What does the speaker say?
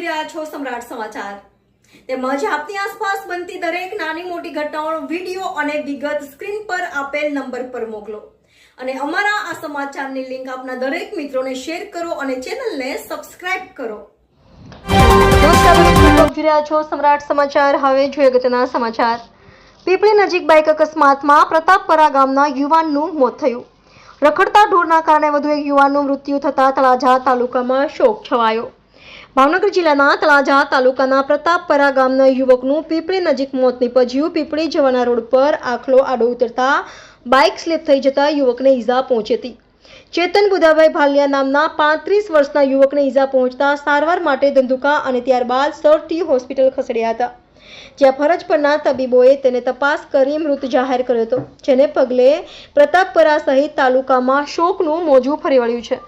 જોઈ રહ્યા છો સમ્રાટ સમાચાર. તેમજ આપની આસપાસ બનતી દરેક નાની મોટી ઘટનાઓનો વીડિયો અને વિગત સ્ક્રીન પર આપેલ નંબર પર મોકલો. અને અમારા આ સમાચારની લિંક આપના દરેક મિત્રોને શેર કરો અને ચેનલને સબસ્ક્રાઇબ કરો. જોઈ રહ્યા છો સમ્રાટ સમાચાર. હવે જોઈએ અગત્યના સમાચાર. પીપળી નજીક બાઇક અકસ્માતમાં પ્રતાપપરા ગામના યુવાનનું મોત થયું. રખડતા ઢોરના કારણે વધુ એક યુવાનનું મૃત્યુ થતા તળાજા તાલુકામાં શોક છવાયો. ભાવનગર જિલ્લાના તળાજા તાલુકાના પ્રતાપપરા ગામના યુવકનું પીપળી નજીક મોત નીપજ્યું. પીપળી જવાના રોડ પર આખલો આડો ઉતરતા બાઇક સ્લીપ થઈ જતા યુવકને ઈજા પહોંચી હતી. ચેતન બુધાભાઈ ભાલિયા નામના પાંત્રીસ વર્ષના યુવકને ઈજા પહોંચતા સારવાર માટે ધંધુકા અને ત્યારબાદ સરટી હોસ્પિટલ ખસેડ્યા હતા. જ્યાં ફરજ પરના તબીબોએ તેને તપાસ કરી મૃત જાહેર કર્યો હતો, જેને પગલે પ્રતાપપરા સહિત તાલુકામાં શોકનું મોજું ફરી વળ્યું છે.